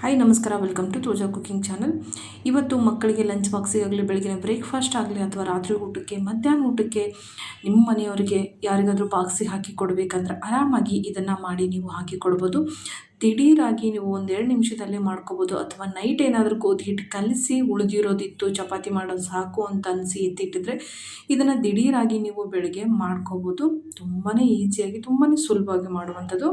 Hi ನಮಸ್ಕಾರ. Welcome to ತೋಜಾ cooking channel ಇವತ್ತು ಮಕ್ಕಳಿಗೆ ಲಂಚ್ ಬಾಕ್ಸಿಗಾಗಲಿ ಬೆಳಗಿನ ಬ್ರೇಕ್ಫಾಸ್ಟ್ ಆಗಲಿ ಅಥವಾ ರಾತ್ರಿ ಊಟಕ್ಕೆ, ಮಧ್ಯಾಹ್ನ ಊಟಕ್ಕೆ ನಿಮ್ಮ ಮನೆಯವರಿಗೆ ಯಾರಿಗಾದರೂ ಬಾಕ್ಸಿ ಹಾಕಿ ಕೊಡಬೇಕಂದ್ರೆ ಆರಾಮಾಗಿ ಇದನ್ನು ಮಾಡಿ ನೀವು ಹಾಕಿ ಕೊಡ್ಬೋದು. ದಿಢೀರಾಗಿ ನೀವು ಒಂದೆರಡು ನಿಮಿಷದಲ್ಲೇ ಮಾಡ್ಕೋಬೋದು. ಅಥವಾ ನೈಟ್ ಏನಾದರೂ ಗೋಧಿ ಹಿಟ್ಟು ಕಲಸಿ, ಉಳಿದಿರೋದಿತ್ತು, ಚಪಾತಿ ಮಾಡೋದು ಸಾಕು ಅಂತ ಅನಿಸಿ ಎತ್ತಿಟ್ಟಿದ್ರೆ ಇದನ್ನು ದಿಢೀರಾಗಿ ನೀವು ಬೆಳಗ್ಗೆ ಮಾಡ್ಕೋಬೋದು. ತುಂಬಾ ಈಸಿಯಾಗಿ ತುಂಬಾ ಸುಲಭವಾಗಿ ಮಾಡುವಂಥದ್ದು.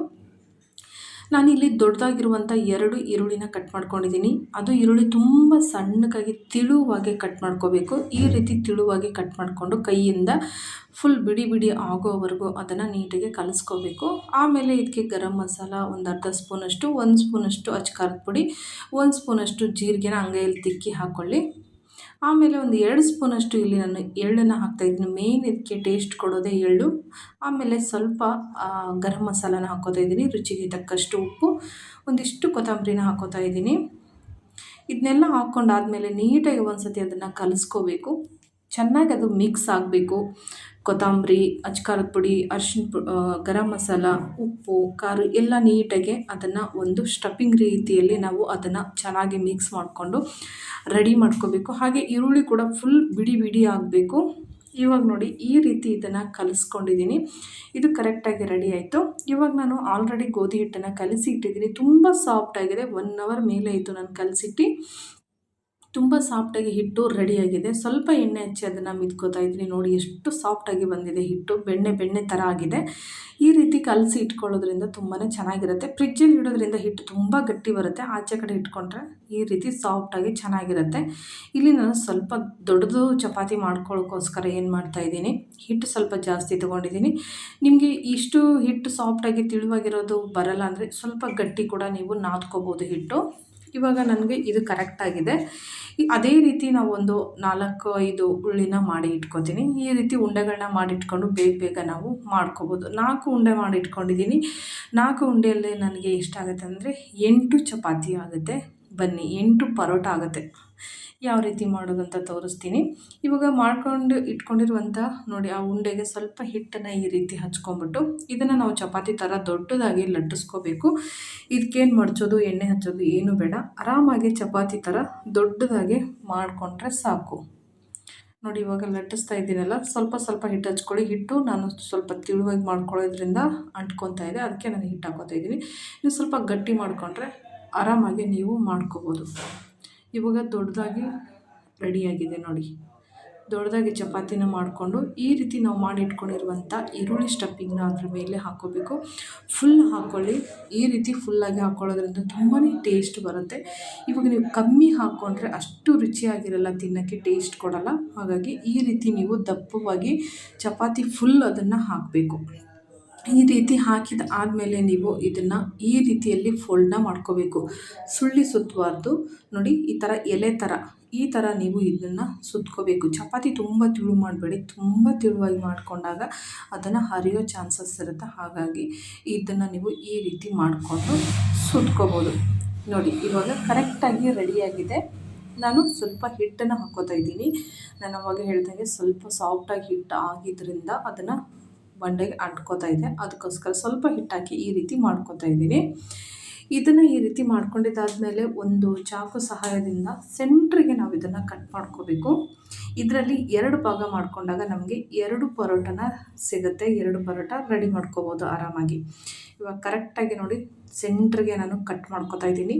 ನಾನಿಲ್ಲಿ ದೊಡ್ಡದಾಗಿರುವಂಥ ಎರಡು ಈರುಳ್ಳಿನ ಕಟ್ ಮಾಡ್ಕೊಂಡಿದ್ದೀನಿ. ಅದು ಈರುಳ್ಳಿ ತುಂಬ ಸಣ್ಣಗಾಗಿ ತಿಳುವಾಗಿ ಕಟ್ ಮಾಡ್ಕೋಬೇಕು. ಈ ರೀತಿ ತಿಳುವಾಗಿ ಕಟ್ ಮಾಡಿಕೊಂಡು ಕೈಯಿಂದ ಫುಲ್ ಬಿಡಿ ಬಿಡಿ ಆಗೋವರೆಗೂ ಅದನ್ನು ನೀಟಾಗಿ ಕಲಿಸ್ಕೋಬೇಕು. ಆಮೇಲೆ ಇದಕ್ಕೆ ಗರಂ ಮಸಾಲ ಒಂದು ಅರ್ಧ ಸ್ಪೂನಷ್ಟು, ಒಂದು ಸ್ಪೂನಷ್ಟು ಅಚ್ಕಾರದ ಪುಡಿ, ಒಂದು ಸ್ಪೂನಷ್ಟು ಜೀರಿಗೆನ ಅಂಗೈಯಲ್ಲಿ ತಿಕ್ಕಿ ಹಾಕ್ಕೊಳ್ಳಿ ಆಮೇಲೆ ಒಂದು ಎರಡು ಸ್ಪೂನಷ್ಟು ಇಲ್ಲಿ ನಾನು ಎಳ್ಳನ್ನು ಹಾಕ್ತಾಯಿದ್ದೀನಿ ಮೇಯ್ನ್ ಇದಕ್ಕೆ ಟೇಸ್ಟ್ ಕೊಡೋದೇ ಎಳ್ಳು. ಆಮೇಲೆ ಸ್ವಲ್ಪ ಗರಂ ಮಸಾಲನ ಹಾಕೋತಾ ಇದ್ದೀನಿ. ರುಚಿಗೆ ತಕ್ಕಷ್ಟು ಉಪ್ಪು. ಒಂದಿಷ್ಟು ಕೊತ್ತಂಬರಿನ ಹಾಕೋತಾ ಇದ್ದೀನಿ. ಇದನ್ನೆಲ್ಲ ಹಾಕ್ಕೊಂಡಾದಮೇಲೆ ನೀಟಾಗಿ ಒಂದು ಸತಿ ಅದನ್ನು ಕಲಿಸ್ಕೋಬೇಕು. ಚೆನ್ನಾಗಿ ಅದು ಮಿಕ್ಸ್ ಆಗಬೇಕು. ಕೊತ್ತಂಬರಿ ಅಚ್ಕಾರದ ಪುಡಿ ಅರ್ಶಿನ ಪು ಗರಂ ಮಸಾಲ, ಉಪ್ಪು, ಖಾರ ಎಲ್ಲ ನೀಟಾಗಿ ಅದನ್ನು ಒಂದು ಸ್ಟಫಿಂಗ್ ರೀತಿಯಲ್ಲಿ ನಾವು ಅದನ್ನು ಚೆನ್ನಾಗಿ ಮಿಕ್ಸ್ ಮಾಡಿಕೊಂಡು ರೆಡಿ ಮಾಡ್ಕೋಬೇಕು. ಹಾಗೆ ಈರುಳ್ಳಿ ಕೂಡ ಫುಲ್ ಬಿಡಿ ಬಿಡಿ ಆಗಬೇಕು. ಇವಾಗ ನೋಡಿ ಈ ರೀತಿ ಇದನ್ನು ಕಲಿಸ್ಕೊಂಡಿದ್ದೀನಿ. ಇದು ಕರೆಕ್ಟಾಗಿ ರೆಡಿ ಆಯಿತು. ಇವಾಗ ನಾನು ಆಲ್ರೆಡಿ ಗೋಧಿ ಹಿಟ್ಟನ್ನು ಕಲಸಿ ಇಟ್ಟಿದ್ದೀನಿ. ತುಂಬ ಸಾಫ್ಟಾಗಿದೆ ಒನ್ ಅವರ್ ಮೇಲೆ ಆಯಿತು ನಾನು ಕಲಸಿಟ್ಟು. ತುಂಬ ಸಾಫ್ಟಾಗಿ ಹಿಟ್ಟು ರೆಡಿಯಾಗಿದೆ ಸ್ವಲ್ಪ ಎಣ್ಣೆ ಹಚ್ಚಿ ಅದನ್ನು ಮಿದ್ಕೋತಾ ಇದ್ದೀನಿ. ನೋಡಿ ಎಷ್ಟು ಸಾಫ್ಟಾಗಿ ಬಂದಿದೆ ಹಿಟ್ಟು. ಬೆಣ್ಣೆ ಬೆಣ್ಣೆ ಥರ ಆಗಿದೆ. ಈ ರೀತಿ ಕಲಸಿ ಇಟ್ಕೊಳ್ಳೋದ್ರಿಂದ ತುಂಬಾ ಚೆನ್ನಾಗಿರುತ್ತೆ. ಫ್ರಿಜ್ಜಲ್ಲಿ ಇಡೋದ್ರಿಂದ ಹಿಟ್ಟು ತುಂಬ ಗಟ್ಟಿ ಬರುತ್ತೆ. ಆಚೆ ಕಡೆ ಇಟ್ಕೊಂಡ್ರೆ ಈ ರೀತಿ ಸಾಫ್ಟಾಗಿ ಚೆನ್ನಾಗಿರುತ್ತೆ. ಇಲ್ಲಿ ನಾನು ಸ್ವಲ್ಪ ದೊಡ್ಡದು ಚಪಾತಿ ಮಾಡ್ಕೊಳ್ಳೋಕ್ಕೋಸ್ಕರ ಏನು ಮಾಡ್ತಾಯಿದ್ದೀನಿ ಹಿಟ್ಟು ಸ್ವಲ್ಪ ಜಾಸ್ತಿ ತೊಗೊಂಡಿದ್ದೀನಿ. ನಿಮಗೆ ಇಷ್ಟು ಹಿಟ್ಟು ಸಾಫ್ಟಾಗಿ ತಿಳುವಾಗಿರೋದು ಬರಲ್ಲ ಅಂದರೆ ಸ್ವಲ್ಪ ಗಟ್ಟಿ ಕೂಡ ನೀವು ನಾದ್ಕೋಬೋದು ಹಿಟ್ಟು. ಇವಾಗ ನನಗೆ ಇದು ಕರೆಕ್ಟಾಗಿದೆ ಅದೇ ರೀತಿ ನಾವು ಒಂದು ನಾಲ್ಕು, ಐದು ಉಳ್ಳಿನ ಮಾಡಿ ಇಟ್ಕೊತೀನಿ. ಈ ರೀತಿ ಉಂಡೆಗಳನ್ನ ಮಾಡಿಟ್ಕೊಂಡು ಬೇಗ ಬೇಗ ನಾವು ಮಾಡ್ಕೋಬೋದು. ನಾಲ್ಕು ಉಂಡೆ ಮಾಡಿ ಇಟ್ಕೊಂಡಿದ್ದೀನಿ ನಾಲ್ಕು ಉಂಡೆಯಲ್ಲೇ ನನಗೆ ಇಷ್ಟ ಆಗುತ್ತೆ ಅಂದರೆ ಎಂಟು ಚಪಾತಿ ಆಗುತ್ತೆ. ಬನ್ನಿ, ಎಂಟು ಪರೋಟ ಆಗುತ್ತೆ. ಯಾವ ರೀತಿ ಮಾಡೋದು ಅಂತ ತೋರಿಸ್ತೀನಿ. ಇವಾಗ ಮಾಡ್ಕೊಂಡು ಇಟ್ಕೊಂಡಿರುವಂಥ ನೋಡಿ ಆ ಉಂಡೆಗೆ ಸ್ವಲ್ಪ ಹಿಟ್ಟನ್ನು ಈ ರೀತಿ ಹಚ್ಕೊಂಬಿಟ್ಟು ಇದನ್ನು ನಾವು ಚಪಾತಿ ಥರ ದೊಡ್ಡದಾಗಿ ಲಟ್ಟಿಸ್ಕೋಬೇಕು. ಇದಕ್ಕೇನು ಮಡ್ಚೋದು, ಎಣ್ಣೆ ಹಚ್ಚೋದು ಏನು ಬೇಡ. ಆರಾಮಾಗಿ ಚಪಾತಿ ಥರ ದೊಡ್ಡದಾಗಿ ಮಾಡಿಕೊಂಡ್ರೆ ಸಾಕು. ನೋಡಿ ಇವಾಗ ಲಟ್ಟಿಸ್ತಾ ಇದ್ದೀನಲ್ಲ, ಸ್ವಲ್ಪ ಸ್ವಲ್ಪ ಹಿಟ್ಟು ಹಚ್ಕೊಳ್ಳಿ. ಹಿಟ್ಟು ನಾನು ಸ್ವಲ್ಪ ತಿಳುವಾಗಿ ಮಾಡ್ಕೊಳ್ಳೋದ್ರಿಂದ ಅಂಟ್ಕೊತಾ ಇದೆ. ಅದಕ್ಕೆ ನಾನು ಹಿಟ್ಟು ಹಾಕೋತಾ ಇದ್ದೀನಿ. ನೀವು ಸ್ವಲ್ಪ ಗಟ್ಟಿ ಮಾಡಿಕೊಂಡ್ರೆ ಆರಾಮಾಗಿ ನೀವು ಮಾಡ್ಕೋಬೋದು. ಇವಾಗ ದೊಡ್ಡದಾಗಿ ರೆಡಿಯಾಗಿದೆ ನೋಡಿ. ದೊಡ್ಡದಾಗಿ ಚಪಾತಿನ ಮಾಡಿಕೊಂಡು ಈ ರೀತಿ ನಾವು ಮಾಡಿಟ್ಕೊಂಡಿರುವಂಥ ಈರುಳ್ಳಿ ಸ್ಟಫಿಂಗ್ನ ಅದ್ರ ಮೇಲೆ ಹಾಕೋಬೇಕು. ಫುಲ್ ಹಾಕ್ಕೊಳ್ಳಿ ಈ ರೀತಿ ಫುಲ್ಲಾಗಿ ಹಾಕ್ಕೊಳ್ಳೋದ್ರಿಂದ ತುಂಬಾ ಟೇಸ್ಟ್ ಬರುತ್ತೆ. ಇವಾಗ ನೀವು ಕಮ್ಮಿ ಹಾಕ್ಕೊಂಡ್ರೆ ಅಷ್ಟು ರುಚಿಯಾಗಿರಲ್ಲ, ತಿನ್ನೋಕ್ಕೆ ಟೇಸ್ಟ್ ಕೊಡೋಲ್ಲ. ಹಾಗಾಗಿ ಈ ರೀತಿ ನೀವು ದಪ್ಪವಾಗಿ ಚಪಾತಿ ಫುಲ್ ಅದನ್ನು ಹಾಕಬೇಕು. ಈ ರೀತಿ ಹಾಕಿದ ಆದಮೇಲೆ ನೀವು ಇದನ್ನು ಈ ರೀತಿಯಲ್ಲಿ ಫೋಲ್ಡ್ನ ಮಾಡ್ಕೋಬೇಕು. ಸುಳ್ಳಿ ಸುತ್ತಬಾರ್ದು ನೋಡಿ, ಈ ಥರ ಎಲೆ ಥರ ಈ ಥರ ನೀವು ಇದನ್ನು ಸುತ್ಕೋಬೇಕು. ಚಪಾತಿ ತುಂಬ ತಿಳು ಮಾಡಬೇಡಿ. ತುಂಬ ತಿಳುವಾಗಿ ಮಾಡಿಕೊಂಡಾಗ ಅದನ್ನು ಹರಿಯೋ ಚಾನ್ಸಸ್ ಇರುತ್ತೆ. ಹಾಗಾಗಿ ಇದನ್ನು ನೀವು ಈ ರೀತಿ ಮಾಡಿಕೊಂಡು ಸುತ್ಕೋಬೋದು. ನೋಡಿ, ಇವಾಗ ಕರೆಕ್ಟಾಗಿ ರೆಡಿಯಾಗಿದೆ ನಾನು ಸ್ವಲ್ಪ ಹಿಟ್ಟನ್ನು ಹಾಕೋತಾ ಇದ್ದೀನಿ. ನಾನು ಅವಾಗ ಹೇಳ್ದಂಗೆ ಸ್ವಲ್ಪ ಸಾಫ್ಟಾಗಿ ಹಿಟ್ಟು ಆಗಿದ್ದರಿಂದ ಅದನ್ನು ಬಂಡೆಗೆ ಅಂಟ್ಕೋತಾ ಇದೆ. ಅದಕ್ಕೋಸ್ಕರ ಸ್ವಲ್ಪ ಹಿಟ್ಟಾಕಿ ಈ ರೀತಿ ಮಾಡ್ಕೋತಾ ಇದ್ದೀನಿ ಇದನ್ನು ಈ ರೀತಿ ಮಾಡ್ಕೊಂಡಿದ್ದಾದಮೇಲೆ ಒಂದು ಚಾಕು ಸಹಾಯದಿಂದ ಸೆಂಟ್ರಿಗೆ ನಾವು ಇದನ್ನು ಕಟ್ ಮಾಡ್ಕೋಬೇಕು. ಇದರಲ್ಲಿ ಎರಡು ಭಾಗ ಮಾಡಿಕೊಂಡಾಗ ನಮಗೆ ಎರಡು ಪರೋಟನ ಸಿಗುತ್ತೆ. ಎರಡು ಪರೋಟ ರೆಡಿ ಮಾಡ್ಕೋಬೋದು ಆರಾಮಾಗಿ. ಇವಾಗ ಕರೆಕ್ಟಾಗಿ ನೋಡಿ, ಸೆಂಟ್ರಿಗೆ ನಾನು ಕಟ್ ಮಾಡ್ಕೋತಾ ಇದ್ದೀನಿ.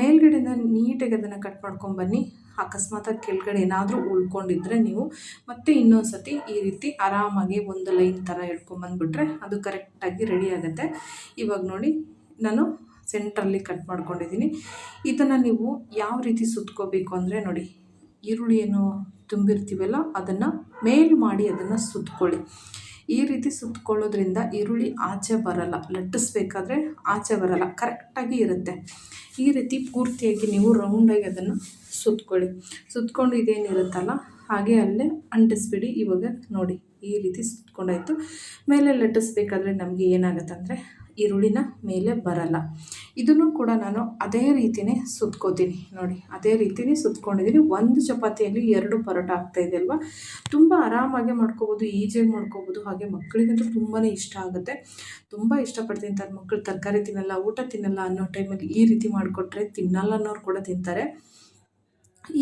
ಮೇಲ್ಗಡೆಯಿಂದ ನೀಟಾಗಿ ಅದನ್ನು ಕಟ್ ಮಾಡ್ಕೊಂಬನ್ನಿ ಅಕಸ್ಮಾತಾಗಿ ಕೆಳಗಡೆ ಏನಾದರೂ ಉಳ್ಕೊಂಡಿದ್ರೆ ನೀವು ಮತ್ತೆ ಇನ್ನೊಂದು ಸತಿ ಈ ರೀತಿ ಆರಾಮಾಗಿ ಒಂದು ಲೈನ್ ಥರ ಎಳ್ಕೊಂಬಂದುಬಿಟ್ರೆ ಅದು ಕರೆಕ್ಟಾಗಿ ರೆಡಿ ಆಗುತ್ತೆ. ಇವಾಗ ನೋಡಿ ನಾನು ಸೆಂಟ್ರಲ್ಲಿ ಕಟ್ ಮಾಡ್ಕೊಂಡಿದ್ದೀನಿ. ಇದನ್ನು ನೀವು ಯಾವ ರೀತಿ ಸುತ್ಕೋಬೇಕು ಅಂದರೆ ನೋಡಿ ಈರುಳ್ಳಿಯನ್ನು ತುಂಬಿರ್ತೀವಲ್ಲ ಅದನ್ನು ಮೇಲ್ ಮಾಡಿ ಅದನ್ನು ಸುತ್ಕೊಳ್ಳಿ. ಈ ರೀತಿ ಸುತ್ಕೊಳ್ಳೋದ್ರಿಂದ ಈರುಳ್ಳಿ ಆಚೆ ಬರಲ್ಲ. ಲಟ್ಟಿಸ್ಬೇಕಾದ್ರೆ ಆಚೆ ಬರಲ್ಲ. ಕರೆಕ್ಟಾಗಿ ಇರುತ್ತೆ. ಈ ರೀತಿ ಪೂರ್ತಿಯಾಗಿ ನೀವು ರೌಂಡಾಗಿ ಅದನ್ನು ಸುತ್ಕೊಳ್ಳಿ. ಸುತ್ಕೊಂಡು ಇದೇನಿರುತ್ತಲ್ಲ ಹಾಗೆ ಅಲ್ಲೇ ಅಂಟಿಸ್ಬಿಡಿ. ಇವಾಗ ನೋಡಿ, ಈ ರೀತಿ ಸುತ್ಕೊಂಡಾಯಿತು. ಮೇಲೆ ಲಟ್ಟಿಸ್ಬೇಕಾದ್ರೆ ನಮಗೆ ಏನಾಗುತ್ತೆ ಅಂದರೆ ಈರುಳ್ಳಿನ ಮೇಲೆ ಬರಲ್ಲ. ಇದನ್ನು ಕೂಡ ನಾನು ಅದೇ ರೀತಿಯೇ ಸುತ್ಕೋತೀನಿ. ನೋಡಿ, ಅದೇ ರೀತಿಯೇ ಸುತ್ಕೊಂಡಿದ್ದೀನಿ. ಒಂದು ಚಪಾತಿಯಲ್ಲಿ ಎರಡು ಪರೋಟ ಆಗ್ತಾಯಿದೆ ಅಲ್ವಾ? ತುಂಬ ಆರಾಮಾಗಿ ಮಾಡ್ಕೋಬೋದು, ಈಜಿಯಾಗಿ ಮಾಡ್ಕೋಬೋದು. ಹಾಗೆ ಮಕ್ಕಳಿಗಂತೂ ತುಂಬಾ ಇಷ್ಟ ಆಗುತ್ತೆ. ತುಂಬ ಇಷ್ಟಪಡ್ತೀನಿ ತನ್ನ ಮಕ್ಕಳು ತರಕಾರಿ ತಿನ್ನಲ್ಲ, ಊಟ ತಿನ್ನಲ್ಲ ಅನ್ನೋ ಟೈಮಲ್ಲಿ ಈ ರೀತಿ ಮಾಡಿಕೊಟ್ರೆ ತಿನ್ನಲ್ಲ ಅನ್ನೋರು ಕೂಡ ತಿಂತಾರೆ.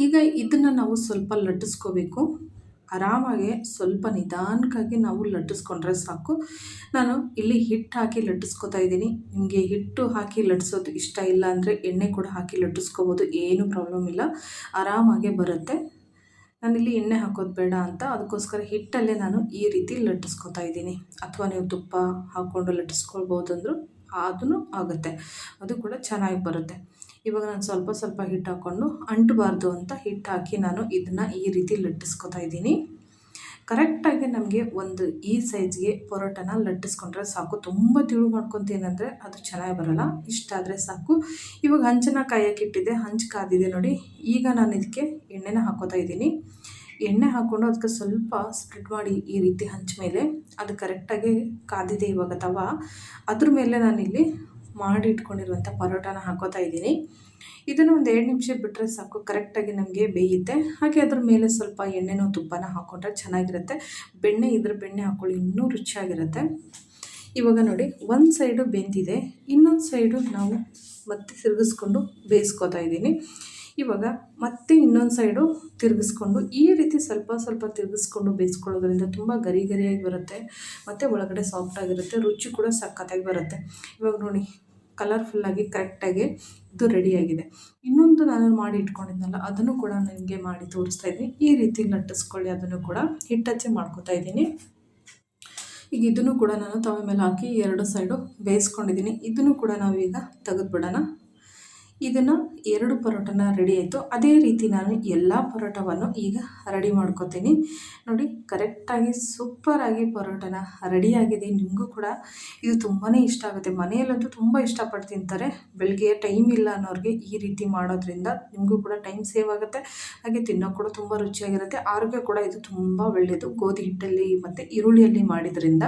ಈಗ ಇದನ್ನು ನಾವು ಸ್ವಲ್ಪ ಲಟ್ಟಿಸ್ಕೋಬೇಕು. ಆರಾಮಾಗಿ ಸ್ವಲ್ಪ ನಿಧಾನಕ್ಕಾಗಿ ನಾವು ಲಟ್ಟಿಸ್ಕೊಂಡ್ರೆ ಸಾಕು. ನಾನು ಇಲ್ಲಿ ಹಿಟ್ಟು ಹಾಕಿ ಲಟ್ಟಿಸ್ಕೊತಾ ಇದ್ದೀನಿ. ನಿಮಗೆ ಹಿಟ್ಟು ಹಾಕಿ ಲಟ್ಟಿಸೋದು ಇಷ್ಟ ಇಲ್ಲ ಅಂದರೆ ಎಣ್ಣೆ ಕೂಡ ಹಾಕಿ ಲಟ್ಟಿಸ್ಕೋಬೋದು, ಏನು ಪ್ರಾಬ್ಲಮ್ ಇಲ್ಲ. ಆರಾಮಾಗೆ ಬರುತ್ತೆ. ನಾನಿಲ್ಲಿ ಎಣ್ಣೆ ಹಾಕೋದು ಬೇಡ ಅಂತ ಅದಕ್ಕೋಸ್ಕರ ಹಿಟ್ಟಲ್ಲೇ ನಾನು ಈ ರೀತಿ ಲಟ್ಟಿಸ್ಕೊತಾ ಇದ್ದೀನಿ. ಅಥವಾ ನೀವು ತುಪ್ಪ ಹಾಕ್ಕೊಂಡು ಲಟ್ಟಿಸ್ಕೊಳ್ಬೋದು ಅಂದರೂ ಅದೂ ಆಗುತ್ತೆ. ಅದು ಕೂಡ ಚೆನ್ನಾಗಿ ಬರುತ್ತೆ. ಇವಾಗ ನಾನು ಸ್ವಲ್ಪ ಸ್ವಲ್ಪ ಹಿಟ್ಟು ಹಾಕ್ಕೊಂಡು ಅಂಟಬಾರ್ದು ಅಂತ ಹಿಟ್ಟು ಹಾಕಿ ನಾನು ಇದನ್ನು ಈ ರೀತಿ ಲಟ್ಟಿಸ್ಕೊತಾ ಇದ್ದೀನಿ. ಕರೆಕ್ಟಾಗಿ ನಮಗೆ ಒಂದು ಈ ಸೈಜ್ಗೆ ಪರೋಟನ ಲಟ್ಟಿಸ್ಕೊಂಡ್ರೆ ಸಾಕು. ತುಂಬ ತಿಳು ಮಾಡ್ಕೊತೀನಂದರೆ ಅದು ಚೆನ್ನಾಗಿ ಬರೋಲ್ಲ. ಇಷ್ಟಾದರೆ ಸಾಕು. ಇವಾಗ ಹಂಚನ ಕಾಯಕ್ಕಿಟ್ಟಿದೆ ಹಂಚು ಕಾದಿದೆ ನೋಡಿ. ಈಗ ನಾನು ಇದಕ್ಕೆ ಎಣ್ಣೆನ ಹಾಕೋತಾ ಇದ್ದೀನಿ. ಎಣ್ಣೆ ಹಾಕ್ಕೊಂಡು ಅದಕ್ಕೆ ಸ್ವಲ್ಪ ಸ್ಪ್ರೆಡ್ ಮಾಡಿ ಈ ರೀತಿ ಹಂಚ ಮೇಲೆ. ಅದು ಕರೆಕ್ಟಾಗಿ ಕಾದಿದೆ ಇವಾಗ ತವ. ಅದ್ರ ಮೇಲೆ ನಾನಿಲ್ಲಿ ಮಾಡಿ ಇಟ್ಕೊಂಡಿರುವಂಥ ಪರೋಟಾನ ಹಾಕೋತಾ ಇದ್ದೀನಿ. ಇದನ್ನು ಒಂದು ಎರಡು ನಿಮಿಷ ಬಿಟ್ಟರೆ ಸಾಕು, ಕರೆಕ್ಟಾಗಿ ನಮಗೆ ಬೇಯುತ್ತೆ. ಹಾಗೆ ಅದ್ರ ಮೇಲೆ ಸ್ವಲ್ಪ ಎಣ್ಣೆನೋ ತುಪ್ಪನ ಹಾಕ್ಕೊಂಡ್ರೆ ಚೆನ್ನಾಗಿರುತ್ತೆ. ಬೆಣ್ಣೆ ಇದ್ರ ಬೆಣ್ಣೆ ಹಾಕ್ಕೊಳ್ಳಿ ಇನ್ನೂ ರುಚಿಯಾಗಿರುತ್ತೆ. ಇವಾಗ ನೋಡಿ, ಒಂದು ಸೈಡು ಬೆಂದಿದೆ, ಇನ್ನೊಂದು ಸೈಡು ನಾವು ಮತ್ತೆ ತಿರುಗಿಸ್ಕೊಂಡು ಬೇಯಿಸ್ಕೊತಾ ಇದ್ದೀನಿ. ಇವಾಗ ಮತ್ತೆ ಇನ್ನೊಂದು ಸೈಡು ತಿರುಗಿಸ್ಕೊಂಡು, ಈ ರೀತಿ ಸ್ವಲ್ಪ ಸ್ವಲ್ಪ ತಿರುಗಿಸ್ಕೊಂಡು ಬೇಯಿಸ್ಕೊಳ್ಳೋದ್ರಿಂದ ತುಂಬ ಗರಿ ಗರಿಯಾಗಿ ಬರುತ್ತೆ, ಮತ್ತು ಒಳಗಡೆ ಸಾಫ್ಟಾಗಿರುತ್ತೆ ರುಚಿ ಕೂಡ ಸಖತ್ತಾಗಿ ಬರುತ್ತೆ. ಇವಾಗ ನೋಡಿ ಕಲರ್ಫುಲ್ಲಾಗಿ ಕರೆಕ್ಟಾಗಿ ಇದು ರೆಡಿಯಾಗಿದೆ. ಇನ್ನೊಂದು ನಾನು ಮಾಡಿ ಇಟ್ಕೊಂಡಿದ್ದೆನಲ್ಲ ಅದನ್ನು ಕೂಡ ನನಗೆ ಮಾಡಿ ತೋರಿಸ್ತಾ ಇದ್ದೀನಿ. ಈ ರೀತಿ ಲಟ್ಟಿಸ್ಕೊಳ್ಳಿ, ಅದನ್ನು ಕೂಡ ಹಿಟ್ಟಚ್ಚೆ ಮಾಡ್ಕೋತಾ ಇದ್ದೀನಿ. ಈಗ ಇದನ್ನು ಕೂಡ ನಾನು ತವೆ ಮೇಲೆ ಹಾಕಿ ಎರಡು ಸೈಡು ಬೇಯಿಸ್ಕೊಂಡಿದ್ದೀನಿ. ಇದನ್ನು ಕೂಡ ನಾವೀಗ ತೆಗೆದುಬಿಡೋಣ. ಇದನ್ನು ಎರಡು ಪರೋಟನ ರೆಡಿ ಆಯಿತು. ಅದೇ ರೀತಿ ನಾನು ಎಲ್ಲ ಪರೋಟವನ್ನು ಈಗ ರೆಡಿ ಮಾಡ್ಕೋತೀನಿ. ನೋಡಿ ಕರೆಕ್ಟಾಗಿ ಸೂಪರಾಗಿ ಪರೋಟನ ರೆಡಿಯಾಗಿದೆ ನಿಮಗೂ ಕೂಡ ಇದು ತುಂಬಾ ಇಷ್ಟ ಆಗುತ್ತೆ. ಮನೆಯಲ್ಲಂತೂ ತುಂಬ ಇಷ್ಟಪಟ್ಟು ತಿಂತಾರೆ. ಬೆಳಗ್ಗೆ ಟೈಮ್ ಇಲ್ಲ ಅನ್ನೋರಿಗೆ ಈ ರೀತಿ ಮಾಡೋದ್ರಿಂದ ನಿಮಗೂ ಕೂಡ ಟೈಮ್ ಸೇವ್ ಆಗುತ್ತೆ. ಹಾಗೆ ತಿನ್ನೋಕೆ ಕೂಡ ತುಂಬ ರುಚಿಯಾಗಿರುತ್ತೆ. ಆರೋಗ್ಯ ಕೂಡ ಇದು ತುಂಬ ಒಳ್ಳೆಯದು. ಗೋಧಿ ಹಿಟ್ಟಲ್ಲಿ ಮತ್ತು ಈರುಳ್ಳಿಯಲ್ಲಿ ಮಾಡಿದ್ರಿಂದ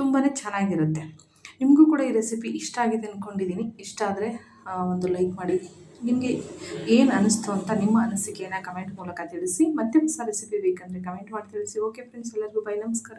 ತುಂಬಾ ಚೆನ್ನಾಗಿರುತ್ತೆ. ನಿಮಗೂ ಕೂಡ ಈ ರೆಸಿಪಿ ಇಷ್ಟ ಆಗಿದೆ ಅಂದ್ಕೊಂಡಿದ್ದೀನಿ ಇಷ್ಟ ಆದರೆ ಒಂದು ಲೈಕ್ ಮಾಡಿ. ನಿಮಗೆ ಏನು ಅನಿಸ್ತು ಅಂತ ನಿಮ್ಮ ಅನಿಸಿಕೆಯನ್ನು ಕಮೆಂಟ್ ಮೂಲಕ ತಿಳಿಸಿ, ಮತ್ತೆ ಹೊಸ ರೆಸಿಪಿ ಬೇಕಂದರೆ ಕಮೆಂಟ್ ಮಾಡಿ ತಿಳಿಸಿ. ಓಕೆ ಫ್ರೆಂಡ್ಸ್ ಎಲ್ಲರಿಗೂ ಬೈ ನಮಸ್ಕಾರ.